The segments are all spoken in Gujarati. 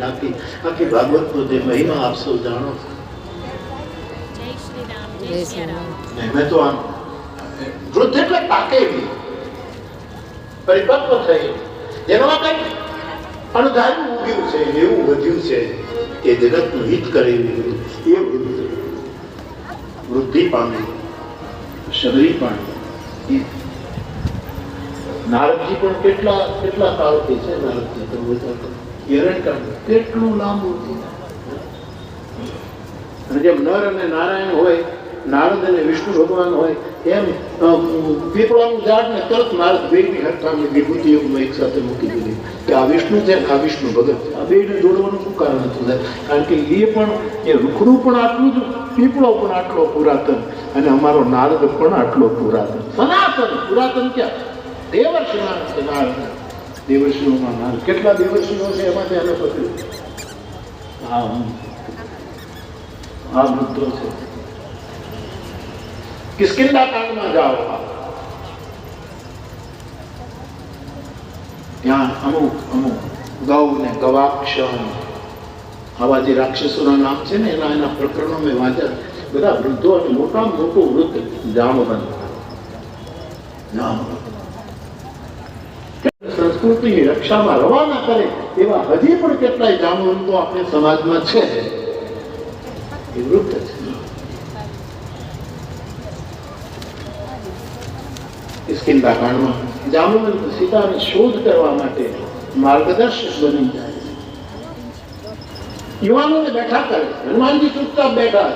કરીને આખી ભાગવતનો જે મહિમા આપ સૌ જાણો છો. મેં તો આમ વૃદ્ધ એટલે પાકે પરિપક્વ થઈ. જેમાં કઈ અણધાર્યું ઉગ્યું છે એવું વધ્યું છે એ જગતનું હિત કરે. એ વૃદ્ધ વૃદ્ધિ પામે શબરી પામી નારદજી પણ કેટલા કેટલા કાળથી છે નારદજી, તમે કરો. કેટલું લાંબુ અને જેમ નર અને નારાયણ હોય, નારદ અને વિષ્ણુ ભગવાન હોય, એમ પીપળાનું ઝાડ ને તરત નારદ બેની હરખામણી વિભૂતિ એક સાથે મૂકી દીધી કે આ વિષ્ણુ છે આ વિષ્ણુ ભગત આ બેને જોડવાનું શું કારણ હતું કારણ કે એ પણ, એ રૂખડું પણ આટલું જ, પીપળો પણ આટલો પુરાતન અને અમારો નારદ પણ આટલો પુરાતન. સનાતન, પુરાતન ક્યાં? ત્યાં અમુક અમુક ગૌ ને ગવાક્ષમ. આવા જે રાક્ષસોના નામ છે ને, એના એના પ્રકરણો મેં વાંચ્યા. બધા વૃદ્ધો અને મોટા મોટું વૃદ્ધ જામવંત. જામવંત. સંસ્કૃતિની રક્ષામાં રવાના કરે એવા હજી પણ કેટલાય જામવંતો આપણે સમાજમાં છે. એ વૃદ્ધ છે. માટે માર્ગદર્શક બની જાય યુવાનોને બેઠા કરે હનુમાનજી ચૂપચાપ બેઠા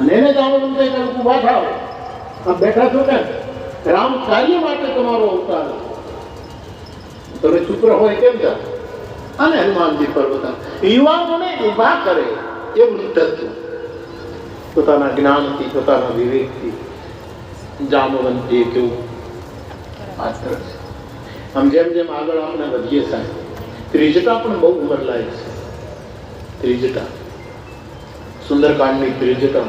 અને એને જામવંતે કહ્યું ઊભા થાવ આ બેઠા છો રામ કાર્ય માટે તમારો અવતાર. તમે ચૂપ હોય કેમ જાઓ? અને હનુમાનજી પર્વતા યુવાનોને ઊભા કરે એવું તત્વ પોતાના જ્ઞાનથી, પોતાના વિવેકથી જામવંતી કેવું પાત્ર છે. આમ જેમ જેમ આગળ આપણે વધીએ સાહેબ ત્રિજટા પણ બહુ ઉમર લાયક છે. ત્રિજટા સુંદરકાંડની ત્રિજટા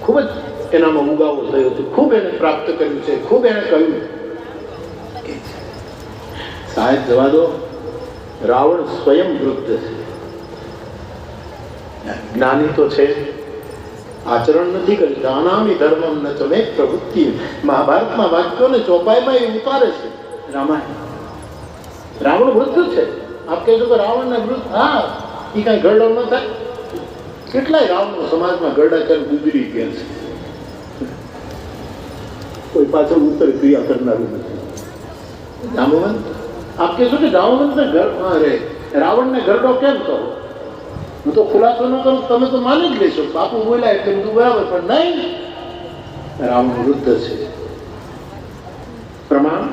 ખૂબ જ એનામાં ઉગાવો થયો હતો. ખૂબ એને પ્રાપ્ત કર્યું છે. ખૂબ એને કહ્યું. સાહેબ, જવા દો. રાવણ સ્વયં વૃદ્ધ છે. જ્ઞાની તો છે આચરણ નથી કર્યું. દાનામી ધર્મમ ન તમે પ્રવૃત્તિ. મહાભારતમાં વાક્યોને ચોપાઈમાં એ ઉતારે છે. રામાયણ. રાવણ વૃદ્ધ છે. આપ કહેશો કે રાવણ ને વૃદ્ધ, હા એ કઈ ગરડો ન થાય. કેટલાય રાવણો સમાજમાં ગરડા ચાલ ગુજરી ગયા છે. કોઈ પાછળ ઉત્તર ક્રિયા કરનારું નથી જામવંત આપ કહેશો કે રાવણ ને ઘર અરે રાવણને ઘરડો કેમ કહો? હું તો ખુલાસો ન કરું, તમે તો માની જ લેશો. બાપુ બોલ્યા એટલે બધું બરાબર, પણ નહીં. રાવણ વૃદ્ધ છે. પ્રમાણ?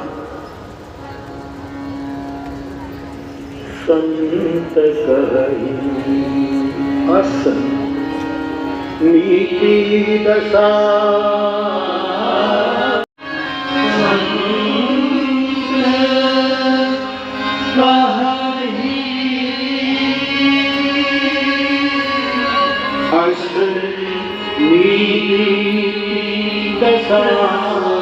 સંત કહી અસન નીતિ દશા દશા